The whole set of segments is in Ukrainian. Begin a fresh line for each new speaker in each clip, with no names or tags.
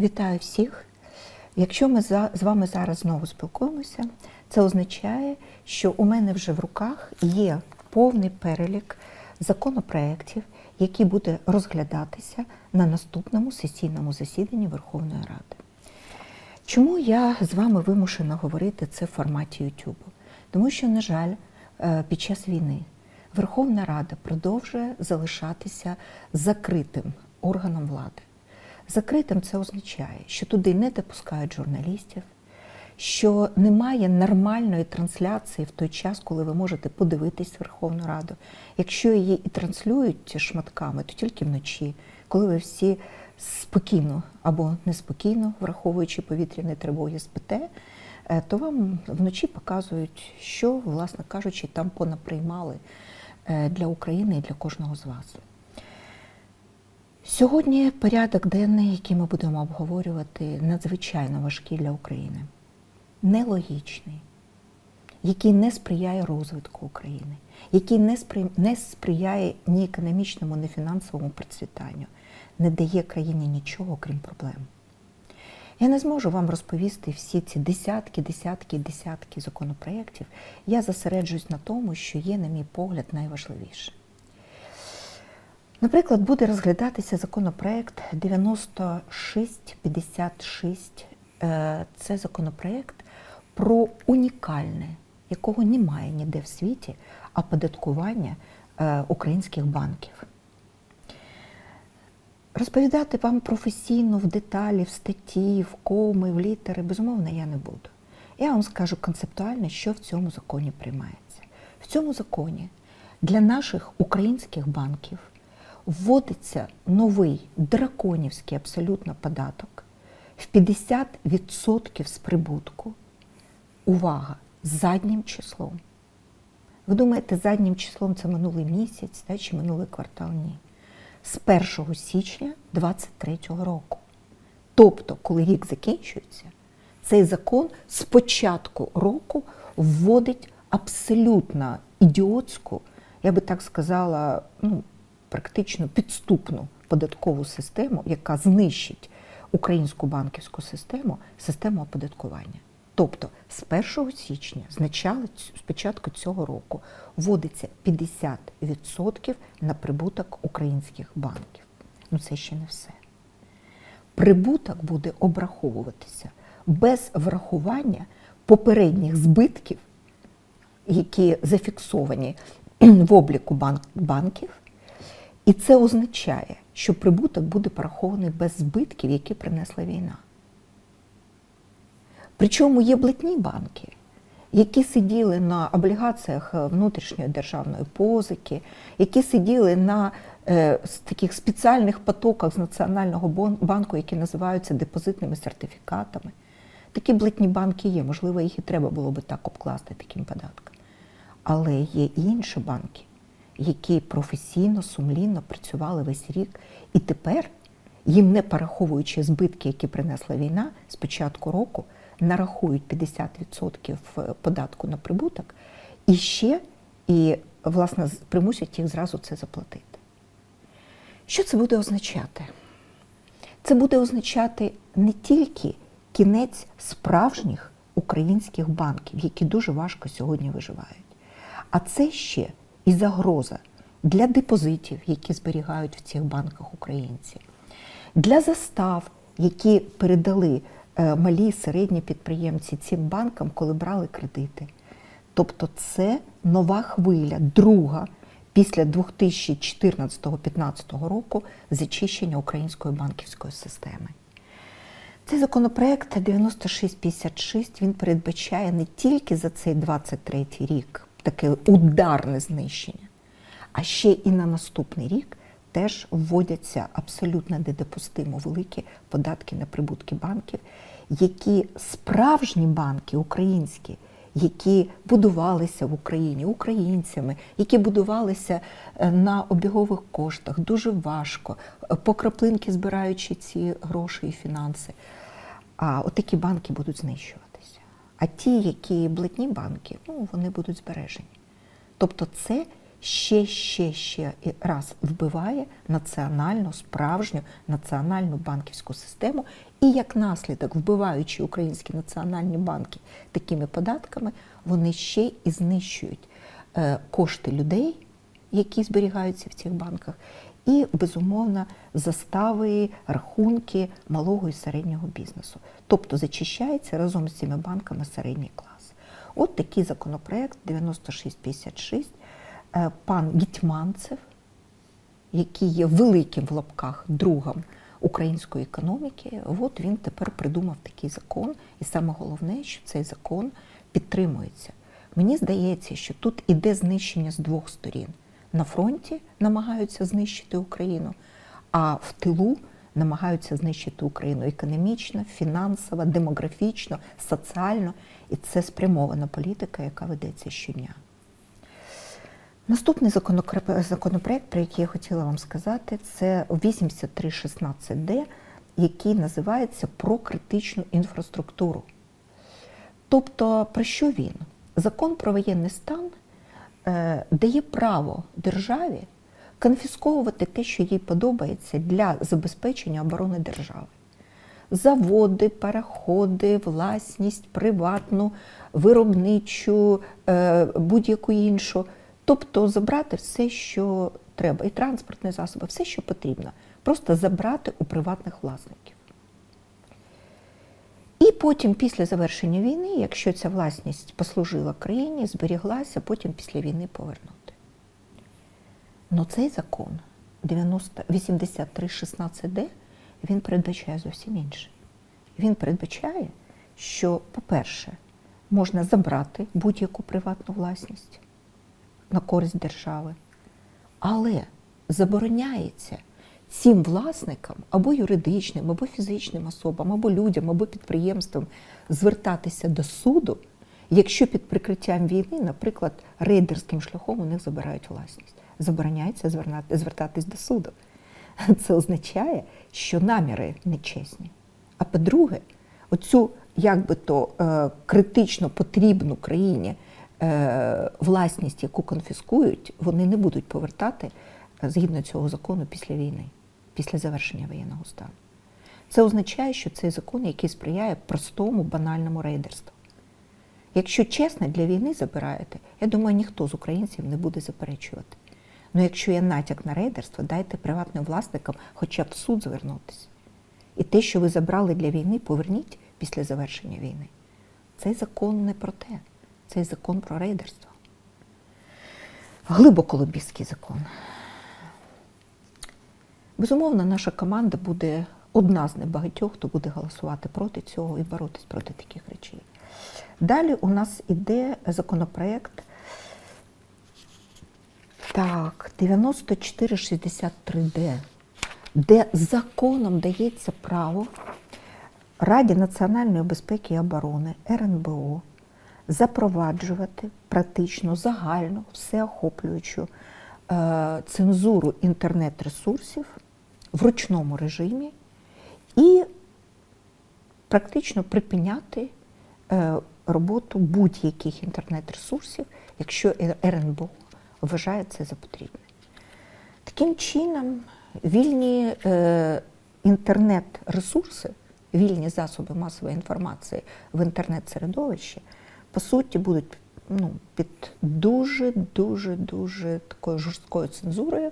Вітаю всіх. Якщо ми з вами зараз знову спілкуємося, це означає, що у мене вже в руках є повний перелік законопроєктів, які буде розглядатися на наступному сесійному засіданні Верховної Ради. Чому я з вами вимушена говорити це в форматі YouTube? Тому що, на жаль, е, під час війни Верховна Рада продовжує залишатися закритим органом влади. Закритим це означає, що туди не допускають журналістів, що немає нормальної трансляції в той час, коли ви можете подивитись Верховну Раду. Якщо її і транслюють шматками, то тільки вночі, коли ви всі спокійно або неспокійно, враховуючи повітряні тривоги, спите, е, то вам вночі показують, що, власне кажучи, там понаприймали е, для України і для кожного з вас. Сьогодні порядок денний, який ми будемо обговорювати, надзвичайно важкий для України, нелогічний, який не сприяє розвитку України, який не спри- не сприяє ні економічному, ні фінансовому процвітанню, не дає країні нічого, крім проблем. Я не зможу вам розповісти всі ці десятки, десятки, десятки законопроєктів. Я зосереджуюсь на тому, що є, на мій погляд, найважливіше. Наприклад, буде розглядатися законопроект 9656. Е, Це законопроект про унікальне, якого немає ніде в світі, оподаткування е, українських банків. Розповідати вам професійно в деталі, в статті, в коми, в літери, безумовно, я не буду. Я вам скажу концептуально, що в цьому законі приймається. В цьому законі для наших українських банків вводиться новий драконівський абсолютно податок в 50% з прибутку. Увага! Заднім числом. Ви думаєте, заднім числом це минулий місяць та, чи минулий квартал? Ні. З 1 січня 2023 року. Тобто, коли рік закінчується, цей закон з початку року вводить абсолютно ідіотську, я би так сказала, ну, практично підступну податкову систему, яка знищить українську банківську систему, систему оподаткування. Тобто з 1 січня, з початку цього року, вводиться 50% на прибуток українських банків. Ну це ще не все. Прибуток буде обраховуватися без врахування попередніх збитків, які зафіксовані в обліку банк- банків. І це означає, що прибуток буде порахований без збитків, які принесла війна. Причому є блатні банки, які сиділи на облігаціях е, внутрішньої державної позики, які сиділи на е, таких спеціальних потоках з Національного банку, які називаються депозитними сертифікатами. Такі блатні банки є, можливо, їх і треба було би так обкласти таким податком. Але є і інші банки, які професійно, сумлінно працювали весь рік, і тепер їм, не пораховуючи збитки, які принесла війна, з початку року нарахують 50% податку на прибуток, і ще і, власне, примусять їх зразу це заплатити. Що це буде означати? Це буде означати не тільки кінець справжніх українських банків, які дуже важко сьогодні виживають, а це ще і загроза для депозитів, які зберігають в цих банках українці, для застав, які передали е, малі і середні підприємці цим банкам, коли брали кредити. Тобто це нова хвиля, друга після 2014-2015 року зачищення української банківської системи. Цей законопроект 9656 він передбачає не тільки за цей 23 рік таке ударне знищення, а ще і на наступний рік теж вводяться абсолютно недопустимо великі податки на прибутки банків, які справжні банки українські, які будувалися в Україні українцями, які будувалися е, на обігових коштах дуже важко, е, по краплинки збираючи ці гроші і фінанси. А от такі банки будуть знищуватися. А ті, які блатні банки, ну вони будуть збережені. Тобто це ще, ще, ще раз вбиває національну, справжню національну банківську систему. І як наслідок, вбиваючи українські національні банки такими податками, вони ще і знищують е, кошти людей, які зберігаються в цих банках, і, безумовно, застави, рахунки малого і середнього бізнесу. Тобто зачищається разом з цими банками середній клас. От такий законопроект 9656. Е, Пан Гітьманцев, який є великим в лапках другом української економіки, от він тепер придумав такий закон. І саме головне, що цей закон підтримується. Мені здається, що тут іде знищення з двох сторін. На фронті намагаються знищити Україну, а в тилу намагаються знищити Україну економічно, фінансово, демографічно, соціально. І це спрямована політика, яка ведеться щодня. Наступний законопроект, про який я хотіла вам сказати, це 8316Д, який називається про критичну інфраструктуру. Тобто, про що він? Закон про воєнний стан дає право державі конфісковувати те, що їй подобається для забезпечення оборони держави. Заводи, переходи, власність, приватну, виробничу, е, будь-яку іншу. Тобто забрати все, що треба, і транспортні засоби, все, що потрібно. Просто забрати у приватних власників. І потім, після завершення війни, якщо ця власність послужила країні, зберіглася, потім після війни повернути. Ну цей закон 8316Д, він передбачає зовсім інше. Він передбачає, що, по-перше, можна забрати будь-яку приватну власність на користь держави, але забороняється цим власникам або юридичним, або фізичним особам, або людям, або підприємствам звертатися до суду, якщо під прикриттям війни, наприклад, рейдерським шляхом у них забирають власність. Забороняється звертатись до суду. Це означає, що наміри нечесні. А по-друге, оцю як би то е, критично потрібну країні е, власність, яку конфіскують, вони не будуть повертати е, згідно цього закону після війни, після завершення воєнного стану. Це означає, що цей закон, який сприяє простому банальному рейдерству. Якщо чесно, для війни забираєте, я думаю, ніхто з українців не буде заперечувати. Ну якщо є натяк на рейдерство, дайте приватним власникам хоча б в суд звернутися. І те, що ви забрали для війни, поверніть після завершення війни. Цей закон не про те. Цей закон про рейдерство. Глибоко лобістський закон. Безумовно, наша команда буде одна з небагатьох, хто буде голосувати проти цього і боротись проти таких речей. Далі у нас іде законопроект так, 9463D, де законом дається право Раді національної безпеки і оборони РНБО запроваджувати практично загальну, всеохоплюючу е, цензуру інтернет-ресурсів в ручному режимі і практично припиняти е, роботу будь-яких інтернет-ресурсів, якщо РНБО вважає це за потрібне. Таким чином, вільні е, інтернет-ресурси, вільні засоби масової інформації в інтернет-середовищі, по суті, будуть ну, під дуже-дуже дуже такою жорсткою цензурою,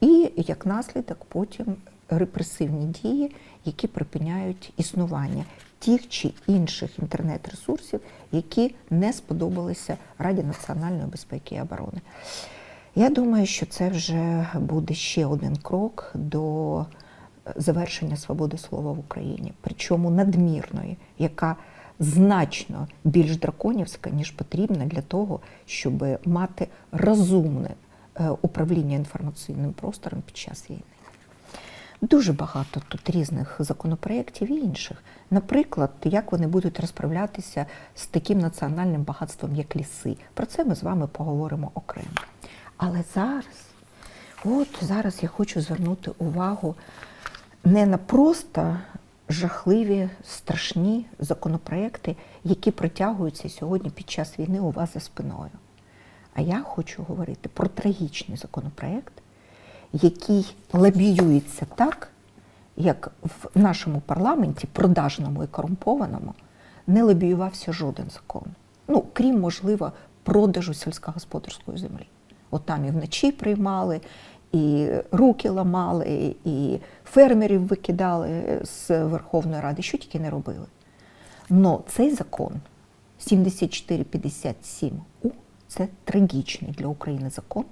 і як наслідок потім репресивні дії, які припиняють існування тих чи інших інтернет-ресурсів, які не сподобалися Раді національної безпеки і оборони. Я думаю, що це вже буде ще один крок до завершення свободи слова в Україні, причому надмірної, яка значно більш драконівська, ніж потрібна для того, щоб мати розумне е, управління інформаційним простором під час війни. Дуже багато тут різних законопроєктів і інших. Наприклад, як вони будуть розправлятися з таким національним багатством, як ліси. Про це ми з вами поговоримо окремо. Але зараз, от зараз я хочу звернути увагу не на просто жахливі, страшні законопроекти, які протягуються сьогодні під час війни у вас за спиною. А я хочу говорити про трагічний законопроект, який лобіюється так, як в нашому парламенті, продажному і корумпованому, не лобіювався жоден закон. Ну, крім, можливо, продажу сільськогосподарської землі. От там і вночі приймали, і руки ламали, і фермерів викидали з Верховної Ради, що тільки не робили. Но цей закон 7457У це трагічний для України закон,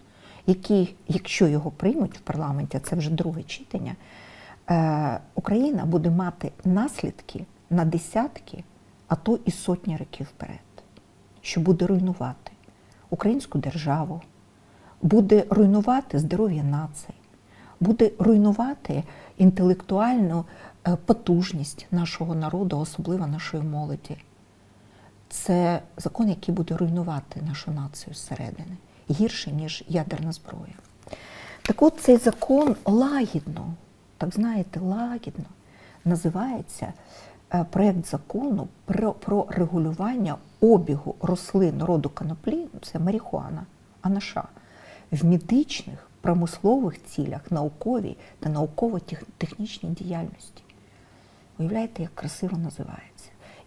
який, якщо його приймуть в парламенті, це вже друге читання, е, Україна буде мати наслідки на десятки, а то і сотні років вперед, що буде руйнувати українську державу, буде руйнувати здоров'я нації, буде руйнувати інтелектуальну е, потужність нашого народу, особливо нашої молоді. Це закон, який буде руйнувати нашу націю зсередини, гірше, ніж ядерна зброя. Так от цей закон лагідно, так знаєте, лагідно називається е, проєкт закону про, про регулювання обігу рослин роду коноплі, це марихуана, анаша, в медичних, промислових цілях, науковій та науково-технічній діяльності. Уявляєте, як красиво називається.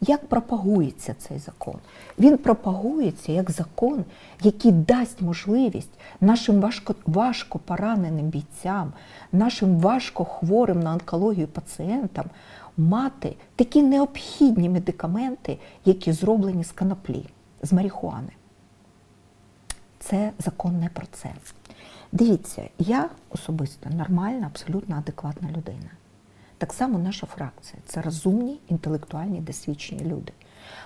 Як пропагується цей закон? Він пропагується як закон, який дасть можливість нашим важко, важко пораненим бійцям, нашим важко хворим на онкологію пацієнтам мати такі необхідні медикаменти, які зроблені з коноплі, з марихуани. Це закон не про це. Дивіться, я особисто нормальна, абсолютно адекватна людина. Так само наша фракція це розумні, інтелектуальні, досвідчені люди.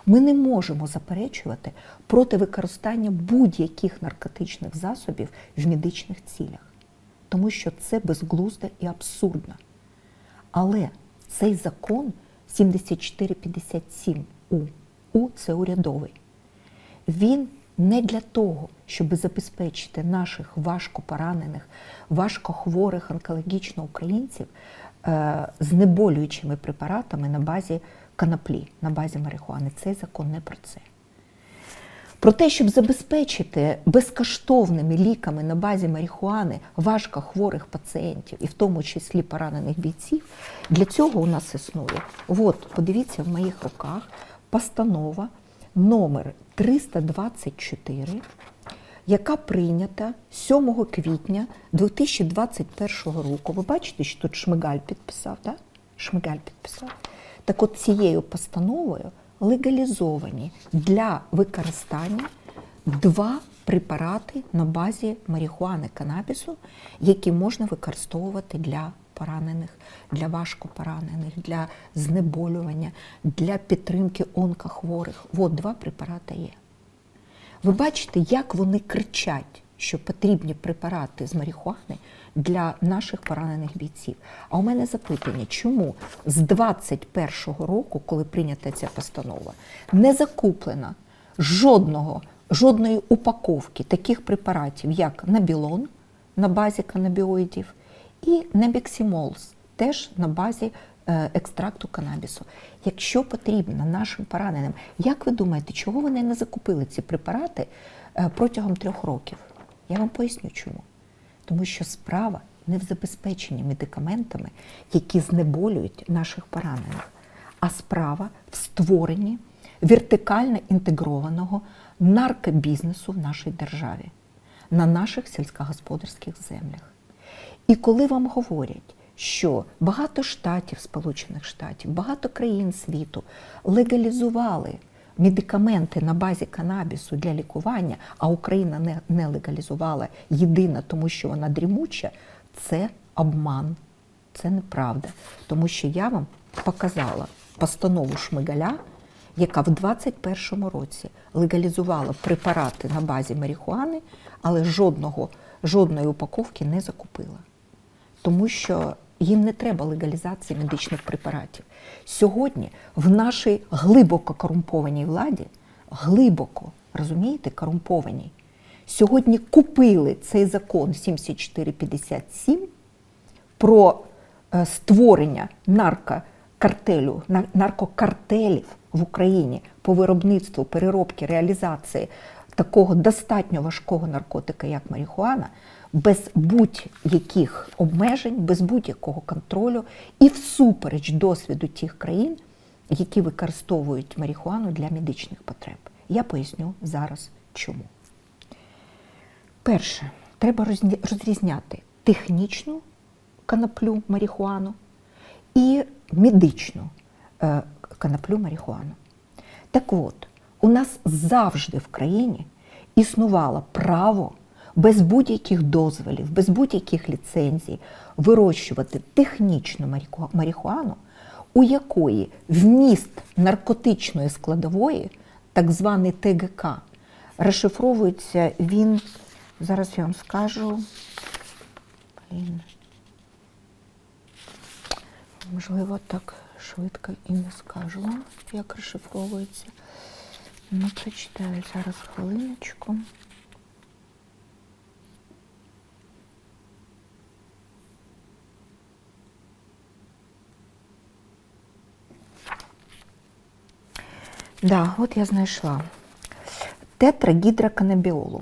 Ми не можемо заперечувати проти використання будь-яких наркотичних засобів в медичних цілях, тому що це безглуздо і абсурдно. Але цей закон 7457 У, У це урядовий, він не для того, щоб забезпечити наших важко поранених, важко хворих онкологічно українців знеболюючими препаратами на базі коноплі, на базі марихуани. Цей закон не про це. Про те, щоб забезпечити безкоштовними ліками на базі марихуани важко хворих пацієнтів, і в тому числі поранених бійців, для цього у нас існує. От, подивіться в моїх руках постанова номер 324, яка прийнята 7 квітня 2021 року. Ви бачите, що тут Шмигаль підписав, да? Шмигаль підписав. Так от цією постановою легалізовані для використання два препарати на базі марихуани канабісу, які можна використовувати для поранених, для важко поранених, для знеболювання, для підтримки онкохворих. От два препарати є. Ви бачите, як вони кричать, що потрібні препарати з марихуани для наших поранених бійців. А у мене запитання, чому з 21-го року, коли прийнята ця постанова, не закуплено жодного, жодної упаковки таких препаратів, як набілон на базі канабіоїдів і небіксімолз, теж на базі екстракту канабісу. Якщо потрібно нашим пораненим, як ви думаєте, чого вони не закупили ці препарати е, протягом трьох років? Я вам поясню чому. Тому що справа не в забезпеченні медикаментами, які знеболюють наших поранених, а справа в створенні вертикально інтегрованого наркобізнесу в нашій державі, на наших сільськогосподарських землях. І коли вам говорять, що багато штатів, Сполучених Штатів, багато країн світу легалізували медикаменти на базі канабісу для лікування, а Україна не, не легалізувала єдина, тому що вона дрімуча, це обман, це неправда. Тому що я вам показала постанову Шмигаля, яка в 2021 році легалізувала препарати на базі марихуани, але жодного, жодної упаковки не закупила. Тому що їм не треба легалізації медичних препаратів. Сьогодні в нашій глибоко корумпованій владі, глибоко, розумієте, корумпованій, сьогодні купили цей закон 7457 про е, створення наркокартелю, наркокартелів в Україні по виробництву, переробки, реалізації такого достатньо важкого наркотика, як марихуана, без будь-яких обмежень, без будь-якого контролю і всупереч досвіду тих країн, які використовують марихуану для медичних потреб. Я поясню зараз чому. Перше, треба розрізняти технічну коноплю марихуану і медичну е, коноплю марихуану. Так от, у нас завжди в країні існувало право без будь-яких дозволів, без будь-яких ліцензій вирощувати технічну марихуану, у якої вміст наркотичної складової, так званий ТГК, розшифровується він, зараз я вам скажу, блін, можливо, так швидко і не скажу як розшифровується. Ну, прочитаю зараз хвилиночку. Да, от я знайшла. Тетрагідроканабіолу.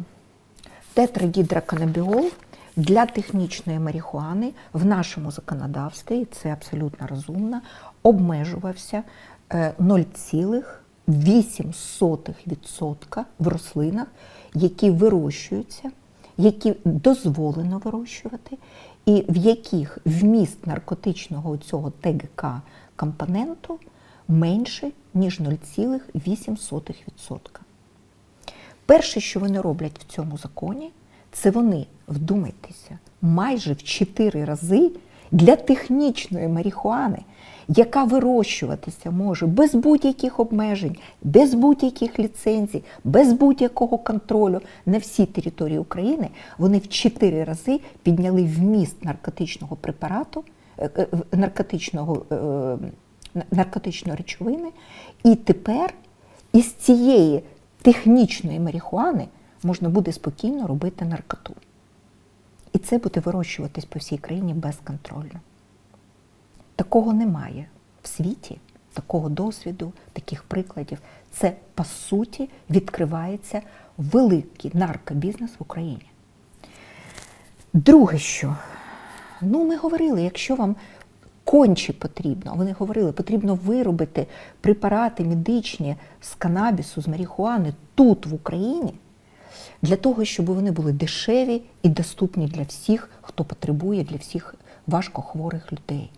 Тетрагідроканабіол для технічної марихуани в нашому законодавстві, і це абсолютно розумно, обмежувався е, 0,8% в рослинах, які вирощуються, які дозволено вирощувати, і в яких вміст наркотичного цього ТГК компоненту менше, ніж 0,8%. Перше, що вони роблять в цьому законі, це вони, вдумайтеся, майже в 4 рази для технічної марихуани, яка вирощуватися може без будь-яких обмежень, без будь-яких ліцензій, без будь-якого контролю на всій території України, вони в 4 рази підняли вміст наркотичного препарату, е, е, наркотичного, е, наркотичної речовини, і тепер із цієї технічної марихуани можна буде спокійно робити наркоту. І це буде вирощуватись по всій країні безконтрольно. Такого немає в світі, такого досвіду, таких прикладів. Це, по суті, відкривається великий наркобізнес в Україні. Друге, що, ну, ми говорили, якщо вам конче потрібно, вони говорили, потрібно виробити препарати медичні з канабісу, з марихуани тут, в Україні, для того, щоб вони були дешеві і доступні для всіх, хто потребує, для всіх важкохворих людей.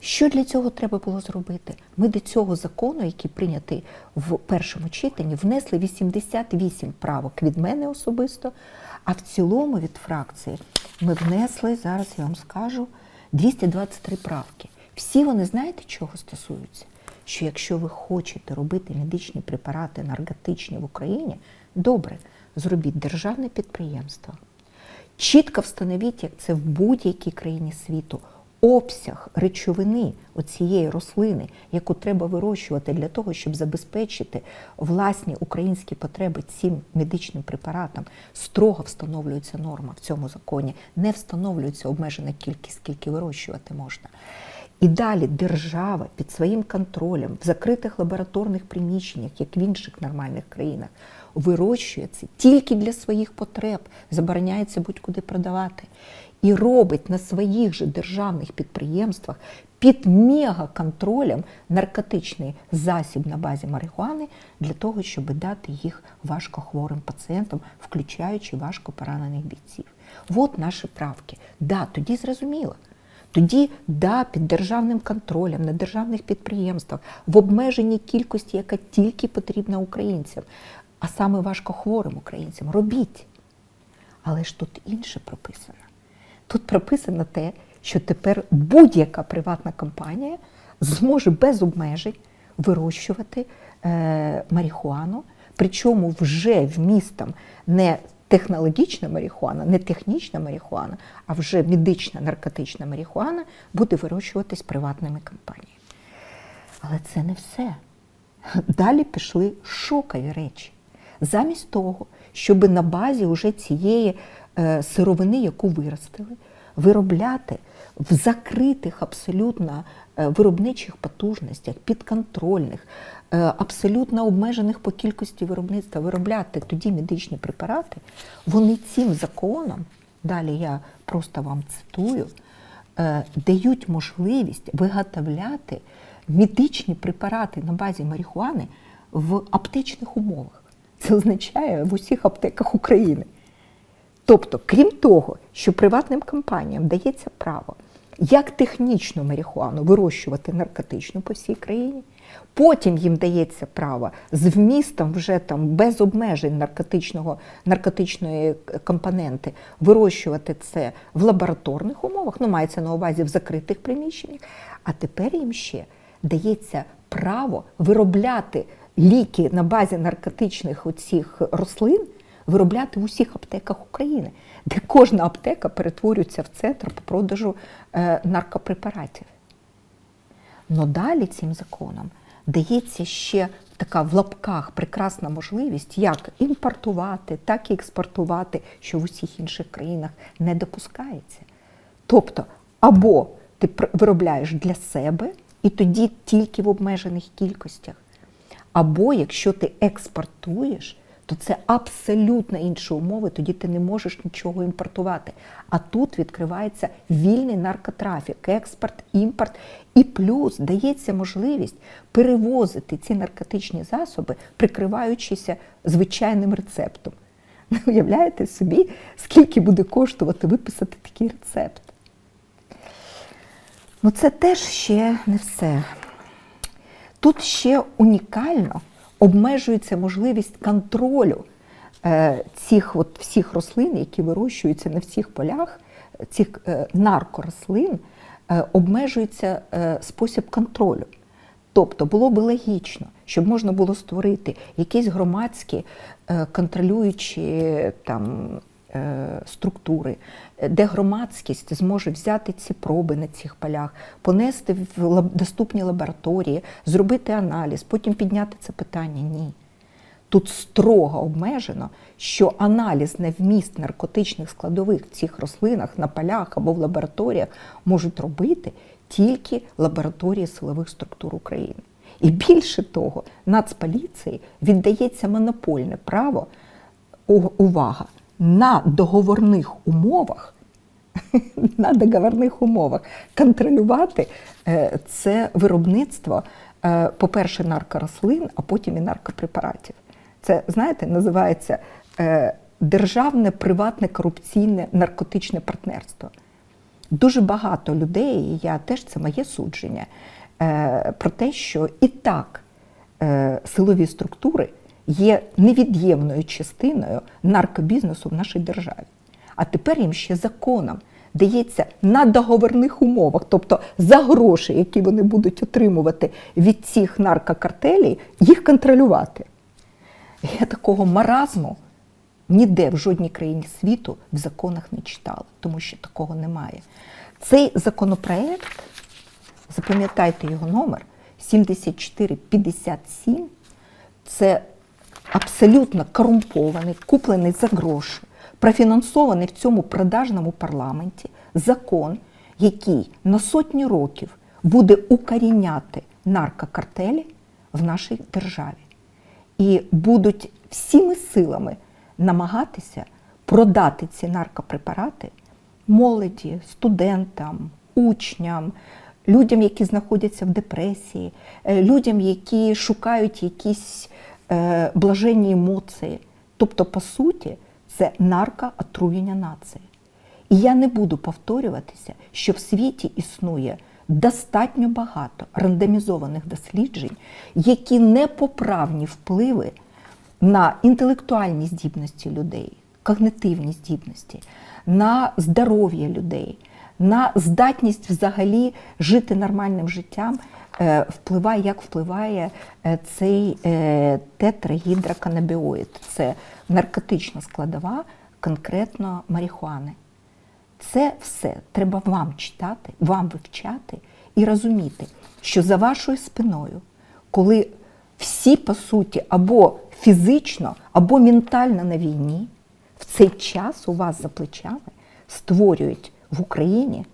Що для цього треба було зробити? Ми до цього закону, який прийнятий в першому читанні, внесли 88 правок від мене особисто, а в цілому від фракції ми внесли, зараз я вам скажу, 223 правки. Всі вони знаєте, чого стосуються? Що якщо ви хочете робити медичні препарати наркотичні в Україні, добре, зробіть державне підприємство. Чітко встановіть, як це в будь-якій країні світу, обсяг речовини оцієї рослини, яку треба вирощувати для того, щоб забезпечити власні українські потреби цим медичним препаратам, строго встановлюється норма в цьому законі, не встановлюється обмежена кількість, скільки вирощувати можна. І далі держава під своїм контролем в закритих лабораторних приміщеннях, як в інших нормальних країнах, вирощує це тільки для своїх потреб, забороняється будь-куди продавати. І робить на своїх же державних підприємствах під мегаконтролем наркотичний засіб на базі марихуани для того, щоб дати їх важкохворим пацієнтам, включаючи важко поранених бійців. От наші правки. Да, тоді зрозуміло. Тоді, да, під державним контролем на державних підприємствах в обмеженій кількості, яка тільки потрібна українцям, а саме важкохворим українцям, робіть. Але ж тут інше прописано. Тут прописано те, що тепер будь-яка приватна компанія зможе без обмежень вирощувати е, марихуану, причому вже вмістом не технологічна марихуана, не технічна марихуана, а вже медична наркотична марихуана буде вирощуватись приватними компаніями. Але це не все. Далі пішли шокові речі. Замість того, щоб на базі уже цієї е, сировини, яку виростили, виробляти в закритих абсолютно е, виробничих потужностях, підконтрольних, е, абсолютно обмежених по кількості виробництва, виробляти тоді медичні препарати, вони цим законом, далі я просто вам цитую, дають можливість виготовляти медичні препарати на базі марихуани в аптечних умовах. Це означає в усіх аптеках України. Тобто, крім того, що приватним компаніям дається право як технічну марихуану вирощувати наркотичну по всій країні, потім їм дається право з вмістом вже там без обмежень наркотичного, наркотичної компоненти вирощувати це в лабораторних умовах, ну мається на увазі в закритих приміщеннях. А тепер їм ще дається право виробляти ліки на базі наркотичних оцих рослин виробляти в усіх аптеках України, де кожна аптека перетворюється в центр по продажу е, наркопрепаратів. Но далі цим законом дається ще така в лапках прекрасна можливість як імпортувати, так і експортувати, що в усіх інших країнах не допускається. Тобто, або ти виробляєш для себе, і тоді тільки в обмежених кількостях, або якщо ти експортуєш, то це абсолютно інші умови, тоді ти не можеш нічого імпортувати. А тут відкривається вільний наркотрафік, експорт, імпорт, і плюс дається можливість перевозити ці наркотичні засоби, прикриваючися звичайним рецептом. Ви Уявляєте собі, скільки буде коштувати виписати такий рецепт? Ну, це теж ще не все. Тут ще унікально обмежується можливість контролю е, цих от всіх рослин, які вирощуються на всіх полях, цих е, наркорослин, е, обмежується спосіб контролю. Тобто було би логічно, щоб можна було створити якісь громадські контролюючі там, структури, е, де громадськість зможе взяти ці проби на цих полях, понести в доступні лабораторії, зробити аналіз, потім підняти це питання. Ні. Тут строго обмежено, що аналіз на вміст наркотичних складових в цих рослинах на полях або в лабораторіях можуть робити тільки лабораторії силових структур України. І більше того, Нацполіції віддається монопольне право, увага, на договорних умовах на договорних умовах контролювати е, це виробництво, е, по-перше, наркорослин, а потім і наркопрепаратів. Це, знаєте, називається е, державне приватне корупційне наркотичне партнерство. Дуже багато людей, і я теж це моє судження, про те, що і так силові структури є невід'ємною частиною наркобізнесу в нашій державі. А тепер їм ще законом дається на договорних умовах, тобто за гроші, які вони будуть отримувати від цих наркокартелей, їх контролювати. Я такого маразму ніде в жодній країні світу в законах не читала, тому що такого немає. Цей законопроект, запам'ятайте його номер 7457, це абсолютно корумпований, куплений за гроші, профінансований в цьому продажному парламенті закон, який на сотні років буде укоріняти наркокартелі в нашій державі. І будуть всіми силами намагатися продати ці наркопрепарати молоді, студентам, учням, людям, які знаходяться в депресії, е, людям, які шукають якісь блаженні емоції. Тобто, по суті, це наркоотруєння нації. І я не буду повторюватися, що в світі існує достатньо багато рандомізованих досліджень, які непоправні впливи на інтелектуальні здібності людей, когнитивні здібності, на здоров'я людей, на здатність взагалі жити нормальним життям, е, впливає, як впливає е, цей е, тетрагідроканабіоїд. Це наркотична складова конкретно марихуани. Це все треба вам читати, вам вивчати і розуміти, що за вашою спиною, коли всі, по суті, або фізично, або ментально на війні, в цей час у вас за плечами створюють в Україні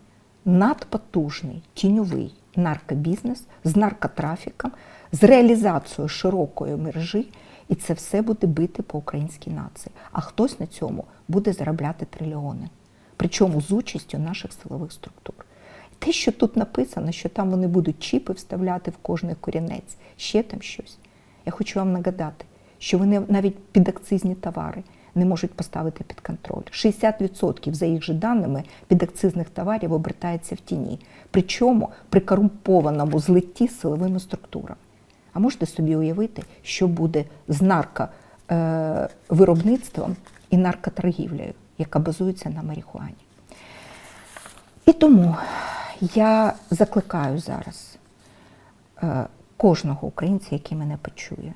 надпотужний тіньовий наркобізнес з наркотрафіком, з реалізацією широкої мережі, і це все буде бити по українській нації. А хтось на цьому буде заробляти трильйони, причому з участю наших силових структур. Те, що тут написано, що там вони будуть чіпи вставляти в кожний корінець, ще там щось. Я хочу вам нагадати, що вони навіть підакцизні товари не можуть поставити під контроль. 60% за їх же даними підакцизних товарів обертається в тіні. Причому при корумпованому злитті силовими структурами. А можете собі уявити, що буде з нарковиробництвом і наркоторгівлею, яка базується на марихуані. І тому я закликаю зараз е, кожного українця, який мене почує,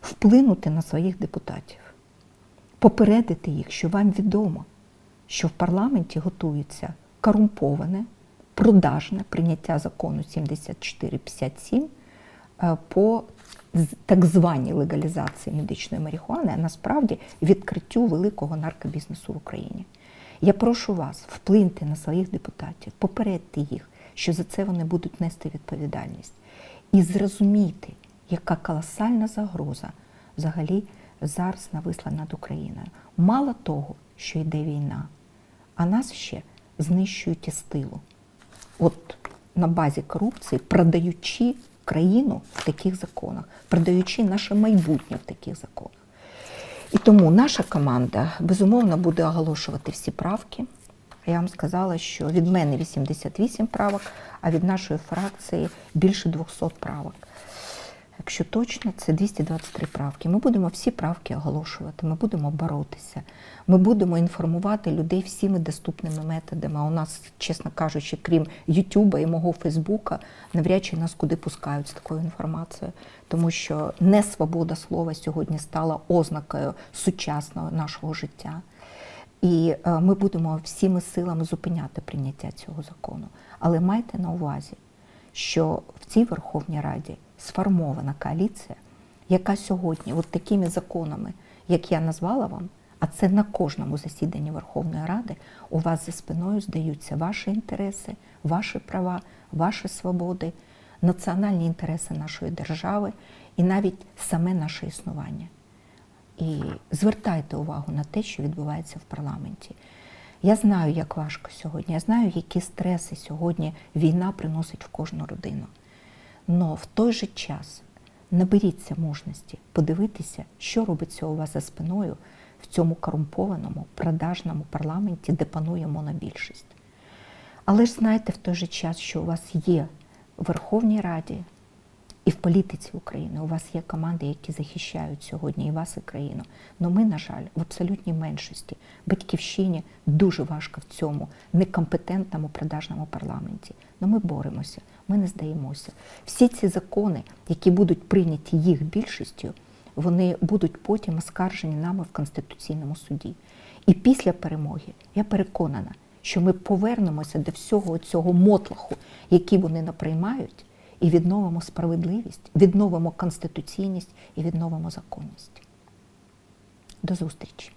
вплинути на своїх депутатів, попередити їх, що вам відомо, що в парламенті готується корумповане, продажне прийняття закону 7457 е, по так званій легалізації медичної марихуани, а насправді відкриттю великого наркобізнесу в Україні. Я прошу вас вплиньте на своїх депутатів, попередьте їх, що за це вони будуть нести відповідальність. І зрозуміти, яка колосальна загроза взагалі зараз нависла над Україною. Мало того, що йде війна, а нас ще знищують із тилу. От на базі корупції, продаючи країну в таких законах, продаючи наше майбутнє в таких законах. І тому наша команда безумовно буде оголошувати всі правки. Я вам сказала, що від мене 88 правок, а від нашої фракції більше 200 правок. Якщо точно, це 223 правки. Ми будемо всі правки оголошувати, ми будемо боротися, ми будемо інформувати людей всіми доступними методами. А у нас, чесно кажучи, крім Ютуба і мого Фейсбука, навряд чи нас куди пускають з такою інформацією, тому що не свобода слова сьогодні стала ознакою сучасного нашого життя. І е, ми будемо всіми силами зупиняти прийняття цього закону. Але майте на увазі, що в цій Верховній Раді сформована коаліція, яка сьогодні, от такими законами, як я назвала вам, а це на кожному засіданні Верховної Ради, у вас за спиною здаються ваші інтереси, ваші права, ваші свободи, національні інтереси нашої держави і навіть саме наше існування. І звертайте увагу на те, що відбувається в парламенті. Я знаю, як важко сьогодні. Я знаю, які стреси сьогодні війна приносить в кожну родину. Но в той же час наберіться мужності подивитися, що робиться у вас за спиною в цьому корумпованому, продажному парламенті, де панує монобільшість. Але ж знайте в той же час, що у вас є в Верховній Раді і в політиці України. У вас є команди, які захищають сьогодні і вас, і країну. Но ми, на жаль, в абсолютній меншості батьківщині дуже важко в цьому некомпетентному продажному парламенті. Но ми боремося, ми не здаємося. Всі ці закони, які будуть прийняті їх більшістю, вони будуть потім оскаржені нами в Конституційному суді. І після перемоги я переконана, що ми повернемося до всього цього мотлаху, який вони наприймають, і відновимо справедливість, відновимо конституційність і відновимо законність. До зустрічі!